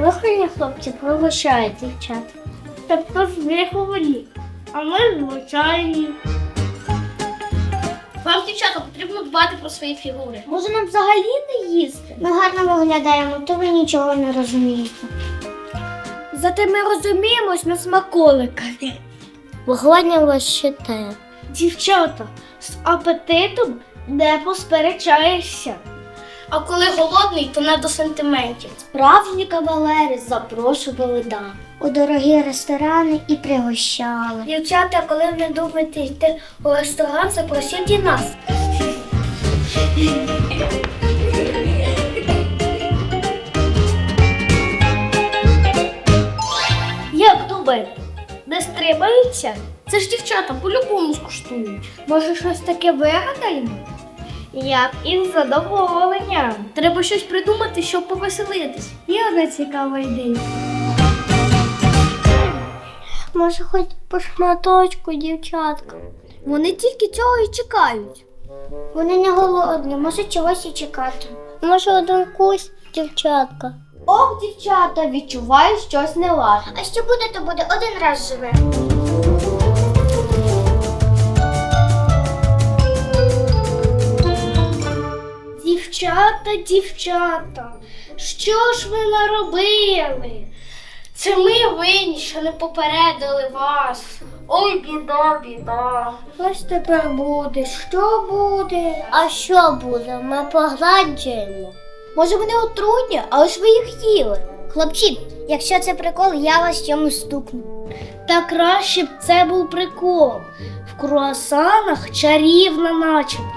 Виховні хлопці, приглашають дівчат. Тобто з а ми звичайні. Вам, дівчата, потрібно дбати про свої фігури. Може нам взагалі не їсти? Ми гарно виглядаємо, то ви нічого не розумієте. Зате ми розуміємось на смаколиках. Вогоня вас ще те. Дівчата, з апетитом не посперечаєшся. А коли голодний, то не до сантиментів. Справжні кавалери запрошували дам. У дорогі ресторани і пригощали. Дівчата, коли ви не думаєте йти у ресторан, запросіть і нас. Як думаєте, не стримаються? Це ж дівчата по-любому скуштують. Може, щось таке вигадаємо? Я б із задоволенням. Треба щось придумати, щоб повеселитись. Є одна цікава ідея. Може, хоч по шматочку, дівчатка. Вони тільки цього і чекають. Вони не голодні, може чогось і чекати. Може, один кусь, дівчатка. Ох, дівчата, відчуваю щось неладне. А що буде, то буде один раз живе. Дівчата, дівчата, що ж ви наробили? Це ми винні, що не попередили вас. Ой, біда, біда. Ось тепер буде. Що буде? А що буде? Ми погладжуємо. Може, вони отруйні, але ж ви їх їли. Хлопці, якщо це прикол, я вас чомусь стукну. Та краще б це був прикол. В круасанах чарівна начинка.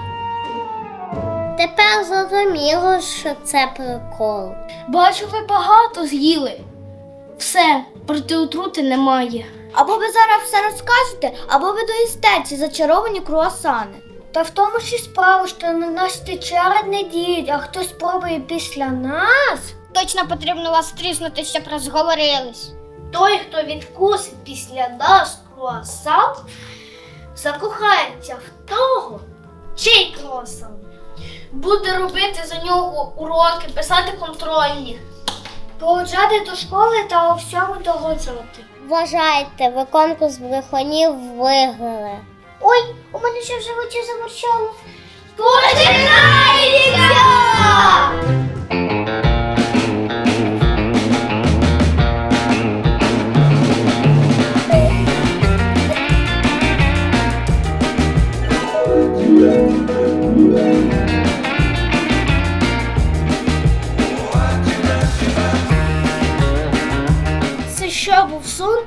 Тепер зрозуміло, що це прикол. Бачу, ви багато з'їли. Все, проти отрути немає. Або ви зараз все розкажете, або ви доїсте ці зачаровані круасани. Та в тому ж і справа, що на нас ті чари не діють, а хтось спробує після нас. Точно потрібно вас стріснути, щоб розговорились. Той, хто відкусить після нас круасан, закохається в того, чий круасан. Буде робити за нього уроки, писати контрольні, поводжати до школи та у всьому догоджувати. Вважайте, ви конкурс брехунів виграли. Ой, у мене ще в животі заморчало. Починається! Що був сон?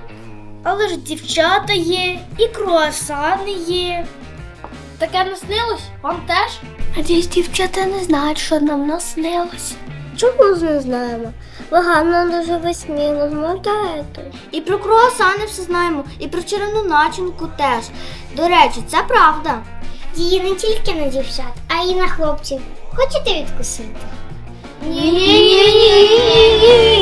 Але ж дівчата є, і круасани є. Таке наснилось? Вам теж? Надіюсь, дівчата не знають, що нам наснилось. Чому ж не знаємо? Ви гарно дуже весьміло змотаєте. І про круасани все знаємо, і про чарівну начинку теж. До речі, це правда. Її не тільки на дівчат, а й на хлопців. Хочете відкусити? Ні-ні-ні-ні-ні.